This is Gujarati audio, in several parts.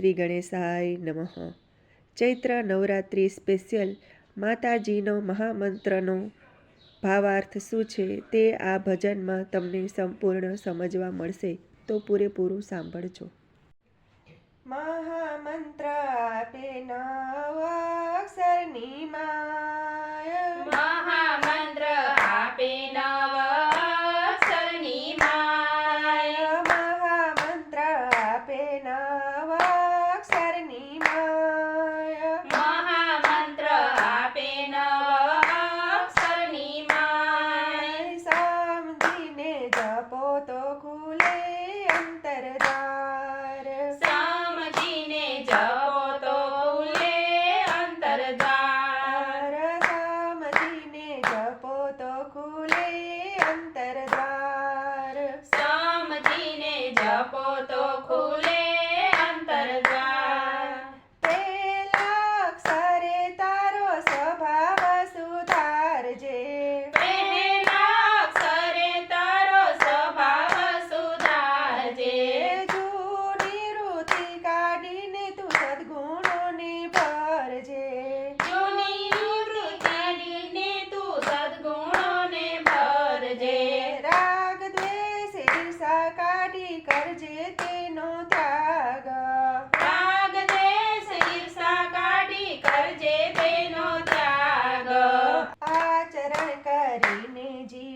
શ્રી ગણેશાય નમઃ. ચૈત્ર નવરાત્રિ સ્પેશિયલ માતાજીનો મહામંત્રનો ભાવાર્થ શું છે તે આ ભજનમાં તમને સંપૂર્ણ સમજવા મળશે. તો પૂરેપૂરું સાંભળજો. મહામંત્ર આપે નવા અક્ષરની માં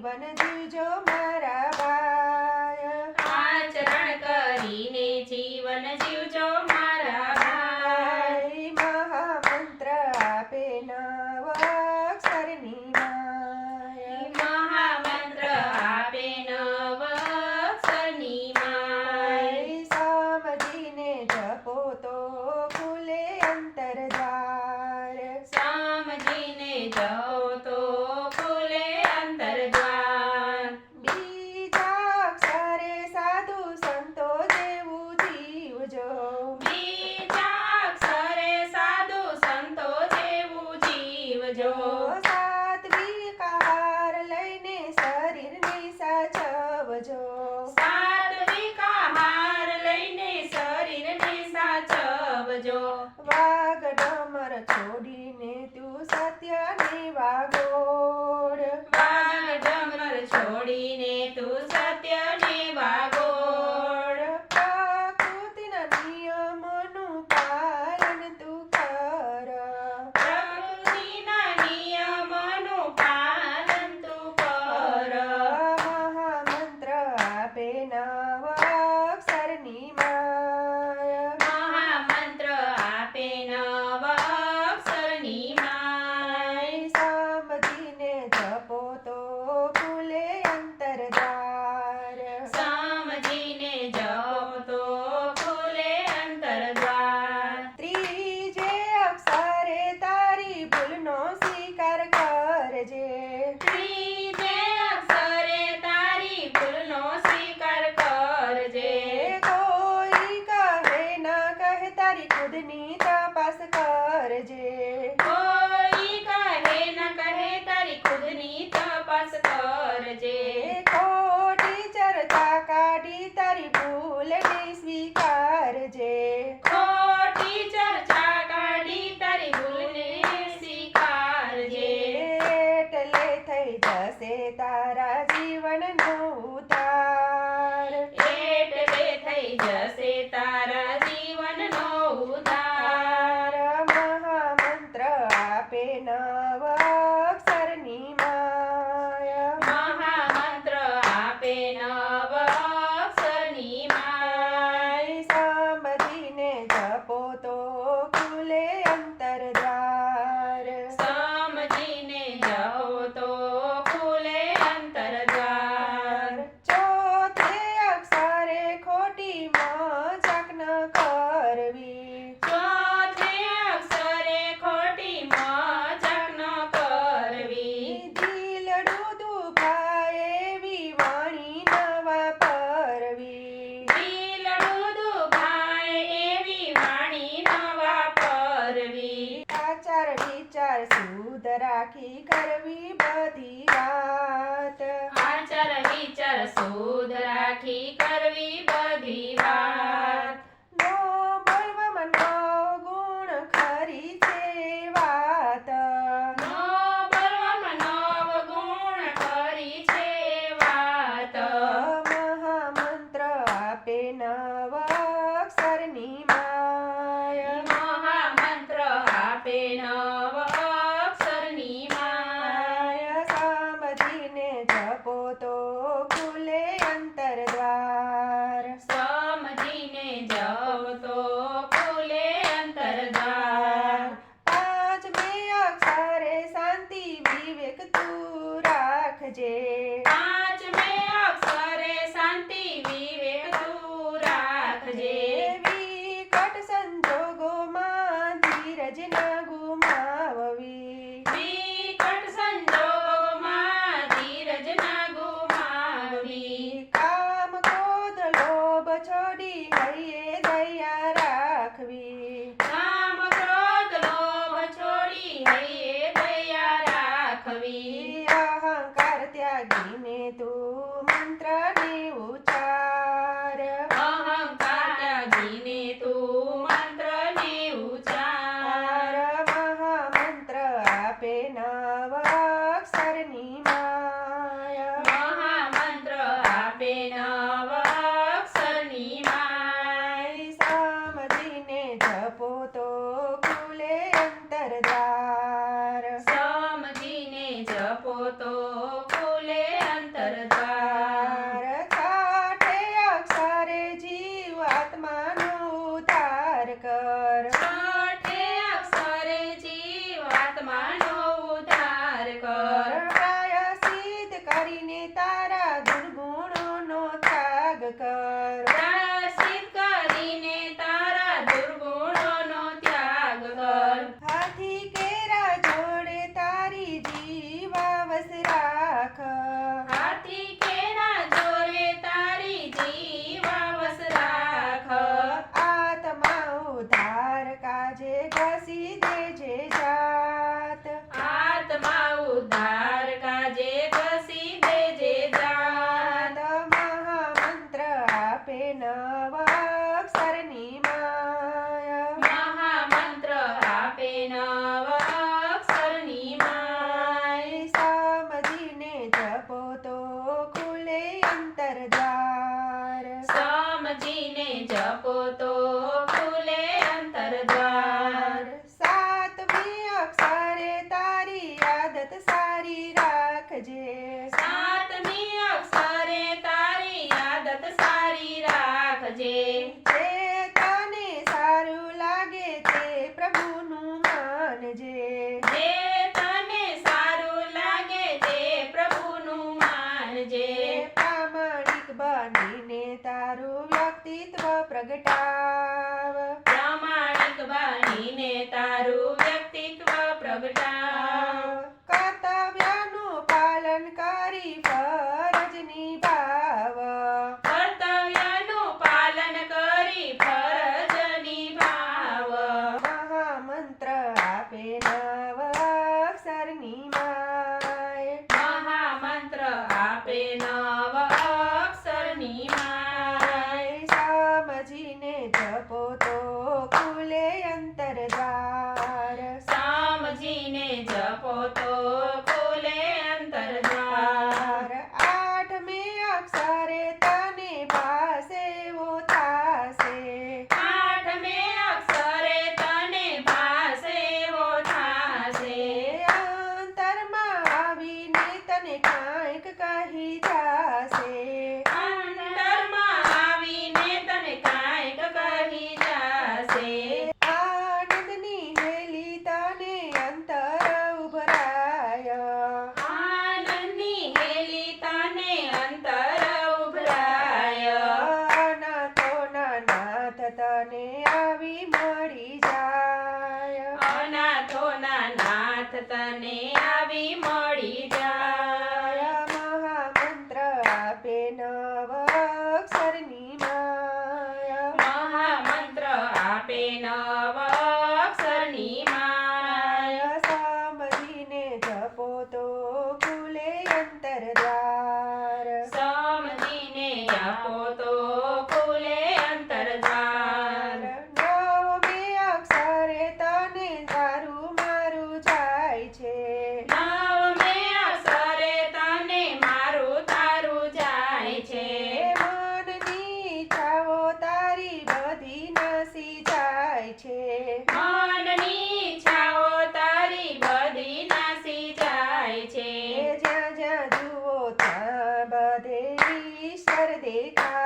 જીવન જીજો મારા બા Diyos. કરજે ખોટી ચર્ચા કાઢી તારી ભૂલને સ્વીકારજે એટલે થઈ જશે તારા જીવન જીવનનો ઉતાર. એટલે થઈ જશે તારા જીવનનો ઉતાર. મહામંત્ર આપે નવ અક્ષરની કરવી. ચોથે અક્ષરે ખોટી મજાક ન કરવી. દિલડું દુખાય એવી વાણી ન વાપરવી દિલડું દુખાય એવી વાણી ન વાપરવી આચાર વિચાર શુદ્ધ રાખી કરવી બધી વાત. આચાર વિચાર શુદ્ધ રાખી કર God. તને આવી મળી જાય. અનાથોના નાથ તને આવી મળી જાય. મહામંત્ર આપે નવ adu o tabadei, sardei ka